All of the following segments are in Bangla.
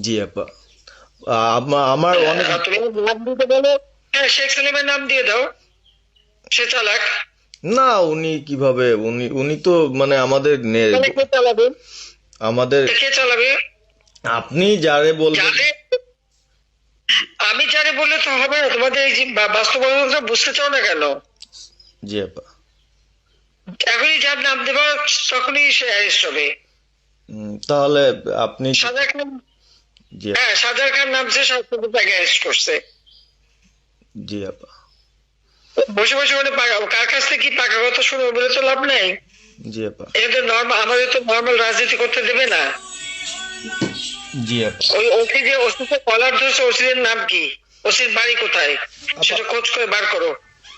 জি আপা। আমার অনেক নাম দিতে বলো। হ্যাঁ শেখ সালিমের নাম দিয়ে দাও। সে চালাক। না উনি কীভাবে? উনি উনি তো মানে আমাদের নে- তাহলে কে চালাবে? আমাদের কে চালাবে? আপনি যারে বলবেন আমি যারে বললে তো হবে না। তোমাদের এই বাস্তবতা বুঝতে চাও না কেন? জি আপা। এখনই যার নাম দেবা তখনই সে অ্যারেস্ট হবে তাহলে আপনি জি হ্যাঁ সাজার খান নামছে সরকার তাকে অ্যারেস্ট করছে। জি আপা। বসে বসে মানে কার কাছ থেকে কি পাকা কথা শুনব বলে তো লাভ নেই? জি আপা। এটা নর্মাল আমাদের তো নর্মাল রাজনীতি করতে দেবে না। জি আপা। ওই ওসি যে ওসিতে কলার ধরছে ওসিদের নাম কি? ওসির বাড়ি কোথায়? সেটা খোঁজ করে বার করো।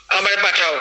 আমারে পাঠাও।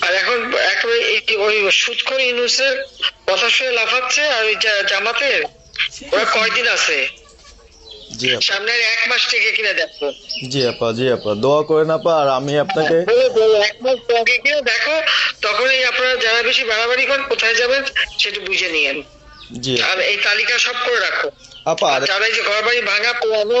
আর এখন একেবারে ওই সুৎখর ইউনুসের কথা শুনে লাফাচ্ছে আর ওই জামাতের ওরা কয়দিন আছে? জি আপা। আর এক মাস থেকে কিনে দেখো। জি আপা জি আপা। দোয়া করেন আপা আর আমি আপনাকে বলে বলে এক মাস আগে কিনে দেখো তখনই আপনারা যারা বেশি বাড়াবাড়ি করেন কোথায় যাবেন সেটা বুঝে নিয়েন। জি। আর এই তালিকা সব করে রাখো। আপা যারা এই যে ঘর বাড়ি ভাঙা পোড়ানো